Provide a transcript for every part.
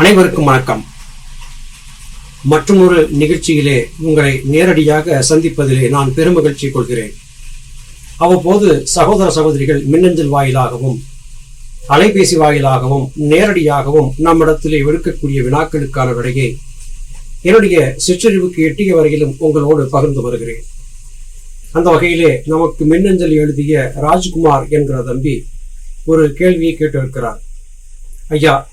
அனைவருக்கும் வணக்கம். மற்றொரு நிகழ்ச்சியிலே உங்களை நேரடியாக சந்திப்பதிலே நான் பெருமகிழ்ச்சி கொள்கிறேன். அவ்வப்போது சகோதர சகோதரிகள் மின்னஞ்சல் வாயிலாகவும் அலைபேசி வாயிலாகவும் நேரடியாகவும் நம்மிடத்திலே விடுக்கக்கூடிய வினாக்களுக்கான விடையை என்னுடைய சிற்றறிவுக்கு எட்டிய வரையிலும் உங்களோடு பகிர்ந்து வருகிறேன். அந்த வகையிலே நமக்கு மின்னஞ்சல் எழுதிய ராஜ்குமார் என்கிற தம்பி ஒரு கேள்வியை கேட்டிருக்கிறார். ஐயா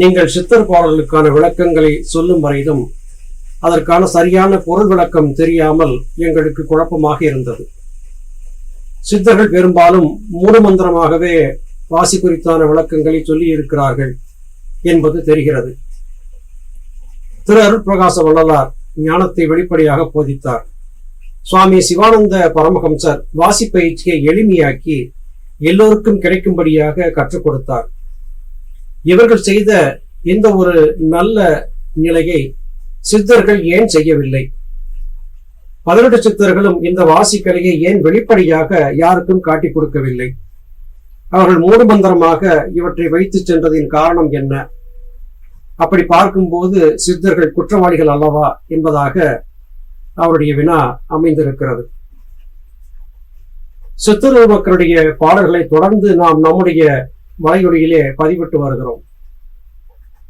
நீங்கள் சித்தர் பாடலுக்கான விளக்கங்களை சொல்லும் வரையிலும் அதற்கான சரியான பொருள் விளக்கம் தெரியாமல் எங்களுக்கு குழப்பமாக இருந்தது. சித்தர்கள் பெரும்பாலும் மூலமந்திரமாகவே வாசி குறித்தான விளக்கங்களை சொல்லி இருக்கிறார்கள் என்பது தெரிகிறது. திரு அருட்பிரகாச வள்ளலார் ஞானத்தை வெளிப்படையாக போதித்தார். சுவாமி சிவானந்த பரமஹம்சர் வாசி பயிற்சியை எளிமையாக்கி எல்லோருக்கும் கிடைக்கும்படியாக கற்றுக் கொடுத்தார். இவர்கள் செய்த இந்த ஒரு நல்ல நிலையை சித்தர்கள் ஏன் செய்யவில்லை? பதினெட்டு சித்தர்களும் இந்த வாசிக்கலையை ஏன் வெளிப்படையாக யாருக்கும் காட்டிக் கொடுக்கவில்லை? அவர்கள் மூடுமந்திரமாக இவற்றை வைத்து சென்றதின் காரணம் என்ன? அப்படி பார்க்கும்போது சித்தர்கள் குற்றவாளிகள் அல்லவா என்பதாக அவருடைய வினா அமைந்திருக்கிறது. சித்தர்கள் மக்களுடைய பாடல்களை தொடர்ந்து நாம் நம்முடைய வலையொலியிலே பதிவிட்டு வருகிறோம்.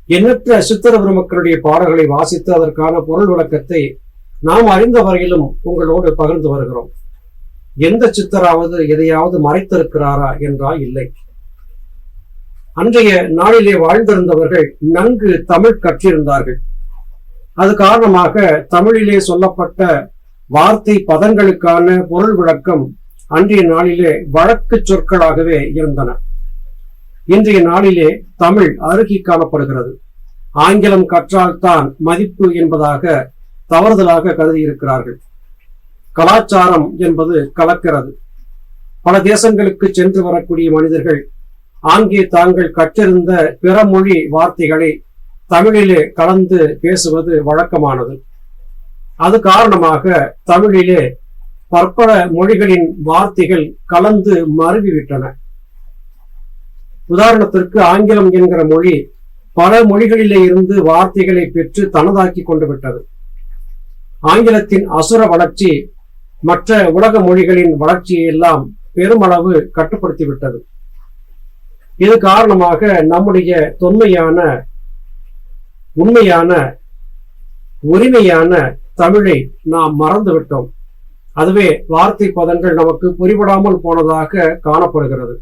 எண்ணற்ற சித்திர பெருமக்களுடைய பாடல்களை வாசித்து அதற்கான பொருள் விளக்கத்தை நாம் அறிந்த வரையிலும் உங்களோடு பகிர்ந்து வருகிறோம். எந்த சித்தராவது எதையாவது மறைத்திருக்கிறாரா என்றால் இல்லை. அன்றைய நாளிலே வாழ்ந்திருந்தவர்கள் நன்கு தமிழ் கற்றிருந்தார்கள். அது காரணமாக தமிழிலே சொல்லப்பட்ட வார்த்தை பதங்களுக்கான பொருள் விளக்கம் அன்றைய நாளிலே வழக்கு சொற்களாகவே இருந்தன. இன்றைய நாளிலே தமிழ் அருகி காணப்படுகிறது. ஆங்கிலம் கற்றால்தான் மதிப்பு என்பதாக தவறுதலாக கருதி இருக்கிறார்கள் கலாச்சாரம் என்பது கலக்கிறது. பல தேசங்களுக்கு சென்று வரக்கூடிய மனிதர்கள் ஆங்கே தாங்கள் கற்றிருந்த பிற மொழி வார்த்தைகளை தமிழிலே கலந்து பேசுவது வழக்கமானது. அது காரணமாக தமிழிலே பற்பல மொழிகளின் வார்த்தைகள் கலந்து மருவிவிட்டன. உதாரணத்திற்கு ஆங்கிலம் என்கிற மொழி பல மொழிகளிலே இருந்து வார்த்தைகளை பெற்று தனதாக்கி கொண்டு விட்டது. ஆங்கிலத்தின் அசுர வளர்ச்சி மற்ற உலக மொழிகளின் வளர்ச்சியை எல்லாம் பெருமளவு கட்டுப்படுத்திவிட்டது இது காரணமாக நம்முடைய தொன்மையான உண்மையான உரிமையான தமிழை நாம் மறந்துவிட்டோம் அதுவே வார்த்தை பதங்கள் நமக்கு புரிபடாமல் போனதாக காணப்படுகிறது.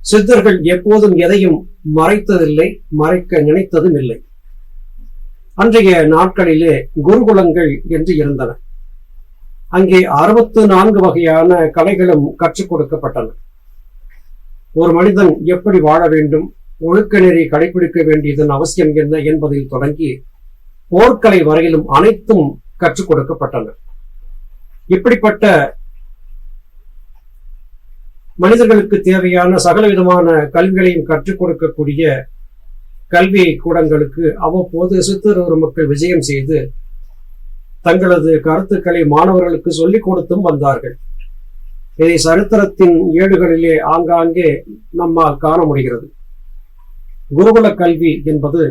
சித்தர்கள் எப்போதும் எதையும் மறைத்ததில்லை மறைக்க நினைத்ததும் இல்லை. அன்றைய நாட்களிலே குருகுலங்கள் என்று இருந்தன. அங்கே அறுபத்து நான்கு வகையான கலைகளும் கற்றுக் கொடுக்கப்பட்டன. ஒரு மனிதன் எப்படி வாழ வேண்டும் ஒழுக்க நெறி கடைபிடிக்க வேண்டியதன் அவசியம் என்ன என்பதில் தொடங்கி போர்க்கலை வரையிலும் அனைத்தும் கற்றுக் கொடுக்கப்பட்டன. இப்படிப்பட்ட மனிதர்களுக்கு தேவையான சகல விதமான கல்விகளையும் கற்றுக் கொடுக்கக்கூடிய கல்வி கூடங்களுக்கு அவ்வப்போது சித்தரூர் மக்கள் விஜயம் செய்து தங்களது கருத்துக்களை மாணவர்களுக்கு சொல்லிக் கொடுத்தும் வந்தார்கள். இதை சரித்திரத்தின் ஏடுகளிலே ஆங்காங்கே நம்மால் காண முடிகிறது. குருகுல கல்வி என்பது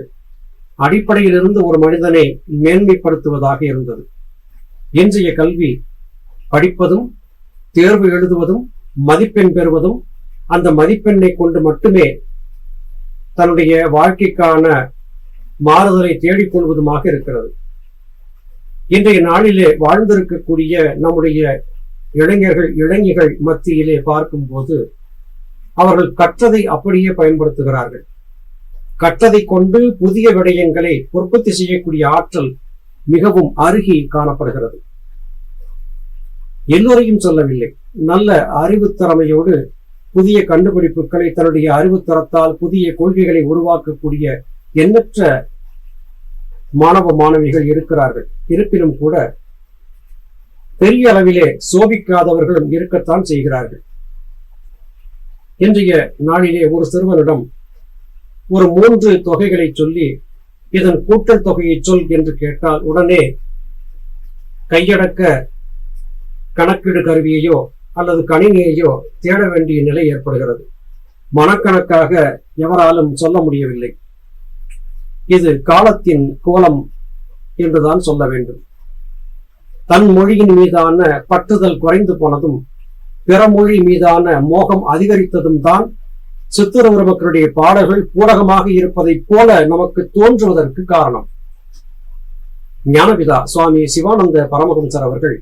அடிப்படையிலிருந்து ஒரு மனிதனை மேன்மைப்படுத்துவதாக இருந்தது. இன்றைய கல்வி படிப்பதும் தேர்வு எழுதுவதும் மதிப்பெண் பெறுவதும் அந்த மதிப்பெண்ணை கொண்டு மட்டுமே தன்னுடைய வாழ்க்கைக்கான மாறுதலை தேடிக்கொள்வதுமாக இருக்கிறது. இன்றைய நாளிலே வாழ்ந்திருக்கக்கூடிய நம்முடைய இளைஞர்கள் இளைஞர்கள் மத்தியிலே பார்க்கும்போது அவர்கள் கற்றதை அப்படியே பயன்படுத்துகிறார்கள். கற்றதை கொண்டு புதிய விடயங்களை உற்பத்தி செய்யக்கூடிய ஆற்றல் மிகவும் அருகி காணப்படுகிறது. எல்லோரையும் சொல்லவில்லை. நல்ல அறிவுத்திறமையோடு புதிய கண்டுபிடிப்புகளை தன்னுடைய அறிவுத்தரத்தால் புதிய கொள்கைகளை உருவாக்கக்கூடிய எண்ணற்ற மாணவ மாணவிகள் இருக்கிறார்கள். இருப்பினும் கூட பெரிய அளவிலே சோபிக்காதவர்களும் இருக்கத்தான் செய்கிறார்கள். இன்றைய நாளிலே ஒரு சிறுவனிடம் ஒரு மூன்று தொகைகளை சொல்லி இதன் கூட்டல் தொகையை சொல் என்று கேட்டால் உடனே கையடக்க கணக்கீடு கருவியையோ அல்லது கணினியையோ தேட வேண்டிய நிலை ஏற்படுகிறது. மனக்கணக்காக எவராலும் சொல்ல முடியவில்லை. இது காலத்தின் கோலம் என்றுதான் சொல்ல வேண்டும். தன் மொழியின் மீதான பற்றுதல் குறைந்து போனதும் பிற மொழி மீதான மோகம் அதிகரித்ததும் தான் சித்திரவர மக்களுடைய பாடல்கள் பூரகமாக இருப்பதைப் போல நமக்கு தோன்றுவதற்கு காரணம். ஞானபிதா சுவாமி சிவானந்த பரமஹம்சர் அவர்கள்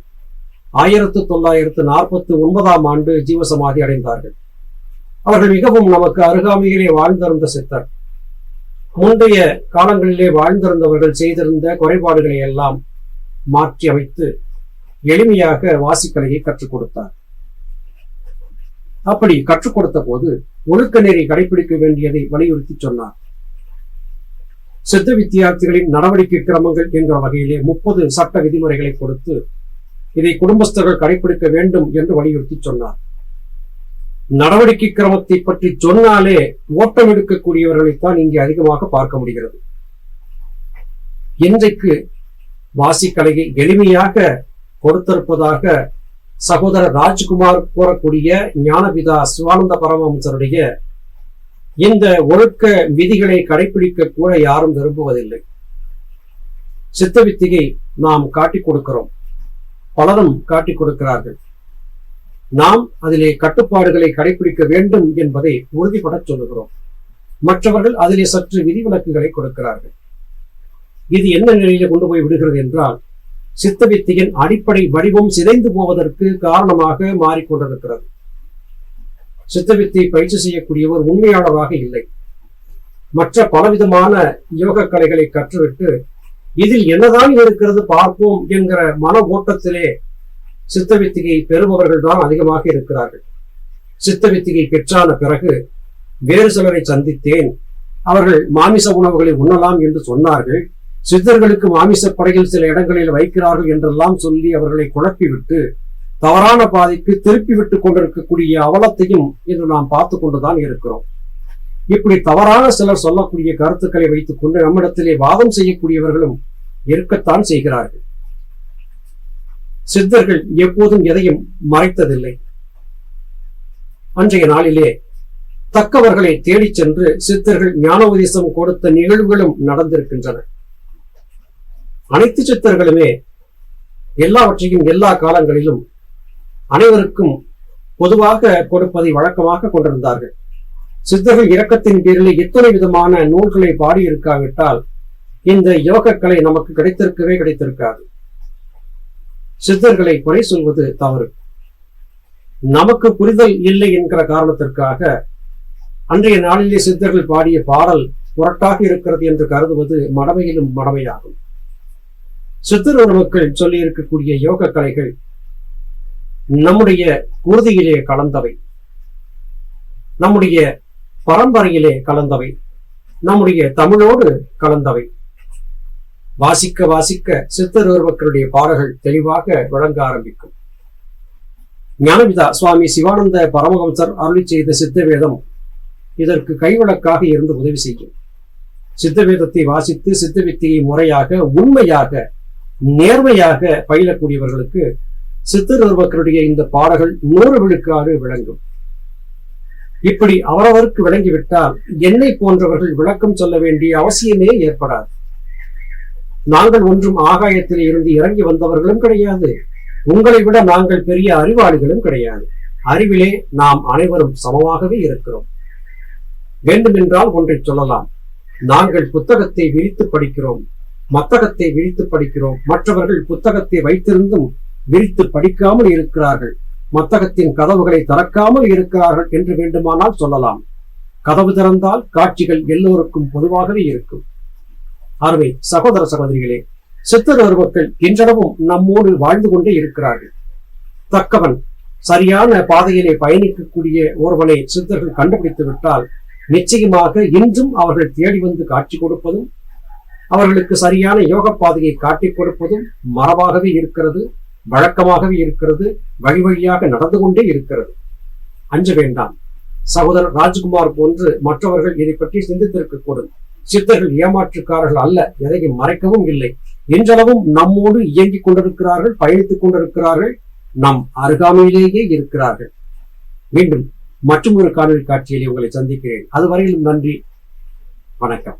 ஆயிரத்து தொள்ளாயிரத்து நாற்பத்தி ஒன்பதாம் ஆண்டு ஜீவசமாதி அடைந்தார்கள். அவர்கள் மிகவும் நமக்கு அருகாமையிலே வாழ்ந்திருந்த சித்தர். முந்தைய காலங்களிலே வாழ்ந்திருந்தவர்கள் செய்திருந்த குறைபாடுகளை எல்லாம் மாற்றி அமைத்து எளிமையாக வாசிக்கலையை கற்றுக் கொடுத்தார். அப்படி கற்றுக் கொடுத்த போது ஒழுக்க நெறி கடைபிடிக்க வேண்டியதை வலியுறுத்தி சொன்னார். சித்த வித்தியார்த்திகளின் நடவடிக்கை கிரமங்கள் என்ற வகையிலே முப்பது சட்ட விதிமுறைகளை கொடுத்து இதை குடும்பஸ்தர்கள் கடைபிடிக்க வேண்டும் என்று வலியுறுத்தி சொன்னார். நடவடிக்கை கிரமத்தை பற்றி சொன்னாலே ஓட்டம் எடுக்கக்கூடியவர்களைத்தான் இங்கே அதிகமாக பார்க்க முடிகிறது. இன்றைக்கு வாசிக்கலையை எளிமையாக கொடுத்திருப்பதாக சகோதரர் ராஜ்குமார் கூறக்கூடிய ஞானபிதா சிவானந்த பரமஹம்சருடைய இந்த ஒழுக்க விதிகளை கடைபிடிக்க கூட யாரும் விரும்புவதில்லை. சித்த வித்தியை நாம் காட்டிக் கொடுக்கிறோம். பலரும் காட்டிக் கொடுக்கிறார்கள். நாம் அதிலே கட்டுப்பாடுகளை கடைபிடிக்க வேண்டும் என்பதை உறுதிபட சொல்லுகிறோம். மற்றவர்கள் அதிலே சற்று விதிவிலக்குகளை கொடுக்கிறார்கள். இது என்ன நிலையில கொண்டு போய் விடுகிறது என்றால் சித்த வித்தியின் அடிப்படை வடிவம் சிதைந்து போவதற்கு காரணமாக மாறிக்கொண்டிருக்கிறது சித்தவித்தை பயிற்சி செய்யக்கூடியவர் உண்மையாளராக இல்லை. மற்ற பலவிதமான யோக கலைகளை கற்றுவிட்டு இதில் என்னதான் இருக்கிறது பார்ப்போம் என்கிற மன ஓட்டத்திலே சித்தவித்திகை பெறுபவர்கள் தான் அதிகமாக இருக்கிறார்கள். சித்தவித்திகை பெற்றான பிறகு வேறு சிலரை சந்தித்தேன். அவர்கள் மாமிச உணவுகளை உண்ணலாம் என்று சொன்னார்கள். சித்தர்களுக்கு மாமிச படையில் சில இடங்களில் வைக்கிறார்கள் என்றெல்லாம் சொல்லி அவர்களை குழப்பிவிட்டு தவறான பாதைக்கு திருப்பி விட்டுக் கொண்டிருக்கக்கூடிய அவலத்தையும் இன்று நாம் பார்த்து கொண்டுதான் இருக்கிறோம். இப்படி தவறான சிலர் சொல்லக்கூடிய கருத்துக்களை வைத்துக் கொண்டு நம்மிடத்திலே வாதம் செய்யக்கூடியவர்களும் இருக்கத்தான் செய்கிறார்கள். சித்தர்கள் எப்போதும் எதையும் மறைத்ததில்லை. அன்றைய நாளிலே தக்கவர்களை தேடிச் சென்று சித்தர்கள் ஞானோபதேசம் கொடுத்த நிகழ்வுகளும் நடந்திருக்கின்றன. அனைத்து சித்தர்களுமே எல்லாவற்றையும் எல்லா காலங்களிலும் அனைவருக்கும் பொதுவாக கொடுப்பதை வழக்கமாக கொண்டிருந்தார்கள். சித்தர்கள் இரக்கத்தின் பேரில் எத்தனை விதமான நூல்களை பாடியிருக்காவிட்டால் இந்த யோக கலை நமக்கு கிடைத்திருக்கவே கிடைத்திருக்காது. சித்தர்களை குறை சொல்வது தவறு. நமக்கு புரிதல் இல்லை என்கிற காரணத்திற்காக அன்றைய நாளிலே சித்தர்கள் பாடிய பாடல் புரட்டாக இருக்கிறது என்று கருதுவது மடமையிலும் மடமையாகும். சித்தர் உணவுக்கள் சொல்லி இருக்கக்கூடிய யோக கலைகள் நம்முடைய உறுதியிலே கலந்தவை. நம்முடைய பரம்பரையிலே கலந்தவை. நம்முடைய தமிழோடு கலந்தவை. வாசிக்க வாசிக்க சித்தர் மக்களுடைய பாடல்கள் தெளிவாக விளங்க ஆரம்பிக்கும். ஞானபிதா சுவாமி சிவானந்த பரமஹம்சர் அருளி செய்த சித்தவேதம் இதற்கு கைவிளக்காக இருந்து உதவி செய்யும். சித்தவேதத்தை வாசித்து சித்த வித்தியை முறையாக உண்மையாக நேர்மையாக பயிலக்கூடியவர்களுக்கு சித்தருவர்களுடைய இந்த பாடல்கள் நூறு விழுக்காடு விளங்கும். இப்படி அவரவருக்கு விளங்கிவிட்டால் என்னை போன்றவர்கள் விளக்கம் சொல்ல வேண்டிய அவசியமே ஏற்படாது. நாங்கள் ஒன்றும் ஆகாயத்தில் இருந்து இறங்கி வந்தவர்களும் கிடையாது. உங்களை விட நாங்கள் பெரிய அறிவாளிகளும் கிடையாது. அறிவிலே நாம் அனைவரும் சமமாகவே இருக்கிறோம். வேண்டுமென்றால் ஒன்றை சொல்லலாம். நாங்கள் புத்தகத்தை விரித்து படிக்கிறோம். மத்தகத்தை விரித்து படிக்கிறோம். மற்றவர்கள் புத்தகத்தை வைத்திருந்தும் விரித்து படிக்காமல் இருக்கிறார்கள். மத்தகத்தின் கதவுகளை திறக்காமல் இருக்கிறார்கள் என்று வேண்டுமானால் சொல்லலாம். கதவு திறந்தால் காட்சிகள் எல்லோருக்கும் பொதுவாகவே இருக்கும். அருமை சகோதர சகோதரிகளே சித்தருவர்கள் இன்றளவும் நம்மோடு வாழ்ந்து கொண்டே இருக்கிறார்கள். தக்கவன் சரியான பாதையிலே பயணிக்கக்கூடிய ஒருவனை சித்தர்கள் கண்டுபிடித்து விட்டால் நிச்சயமாக இன்றும் அவர்கள் தேடி வந்து காட்சி கொடுப்பதும் அவர்களுக்கு சரியான யோக பாதையை காட்டிக் கொடுப்பதும் மரபாகவே இருக்கிறது. வழக்கமாகவே இருக்கிறது வழி வழியாக நடந்து கொண்டே இருக்கிறது. அஞ்ச வேண்டாம். சகோதரர் ராஜ்குமார் போன்று மற்றவர்கள் இதை பற்றி சிந்தித்திருக்கக்கூடும் சித்தர்கள் ஏமாற்றுக்காரர்கள் அல்ல எதையும் மறைக்கவும் இல்லை. இன்றளவும் நம்மோடு இயங்கிக் கொண்டிருக்கிறார்கள் பயணித்துக் கொண்டிருக்கிறார்கள் நம் அருகாமையிலேயே இருக்கிறார்கள். மீண்டும் மற்றும் ஒரு காணொலி காட்சியில் உங்களை சந்திக்கிறேன். அதுவரையிலும் நன்றி. வணக்கம்.